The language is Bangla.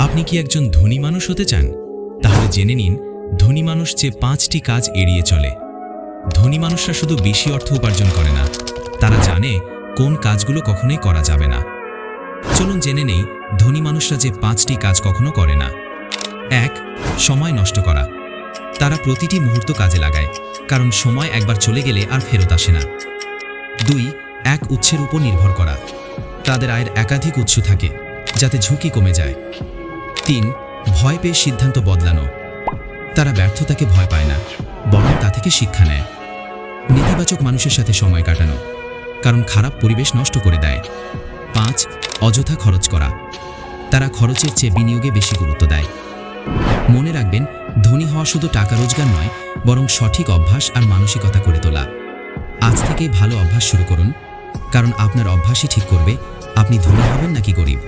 আপনি কি একজন ধনী মানুষ হতে চান? তাহলে জেনে নিন, ধনী মানুষ যে পাঁচটি কাজ এড়িয়ে চলে। ধনী মানুষরা শুধু বেশি অর্থ উপার্জন করে না, তারা জানে কোন কাজগুলো কখনোই করা যাবে না। চলুন জেনে নেই, ধনী মানুষরা যে পাঁচটি কাজ কখনো করে না। এক, সময় নষ্ট করা। তারা প্রতিটি মুহূর্ত কাজে লাগায়, কারণ সময় একবার চলে গেলে আর ফেরত আসে না। দুই, এক উৎসের উপর নির্ভর করা। তাদের আয়ের একাধিক উৎস থাকে, যাতে ঝুঁকি কমে যায়। তিন, ভয় পেয়ে সিদ্ধান্ত বদলানো। তারা ব্যর্থতাকে ভয় পায় না, বরং তা থেকে শিক্ষা নেয়। নেতিবাচক মানুষের সাথে সময় কাটানো, কারণ খারাপ পরিবেশ নষ্ট করে দেয়। পাঁচ, অযথা খরচ করা। তারা খরচের চেয়ে বিনিয়োগে বেশি গুরুত্ব দেয়। মনে রাখবেন, ধনী হওয়া শুধু টাকা রোজগার নয়, বরং সঠিক অভ্যাস আর মানসিকতা করে তোলা। আজ থেকেই ভালো অভ্যাস শুরু করুন, কারণ আপনার অভ্যাসই ঠিক করবে, আপনি ধনী হবেন নাকি গরিব?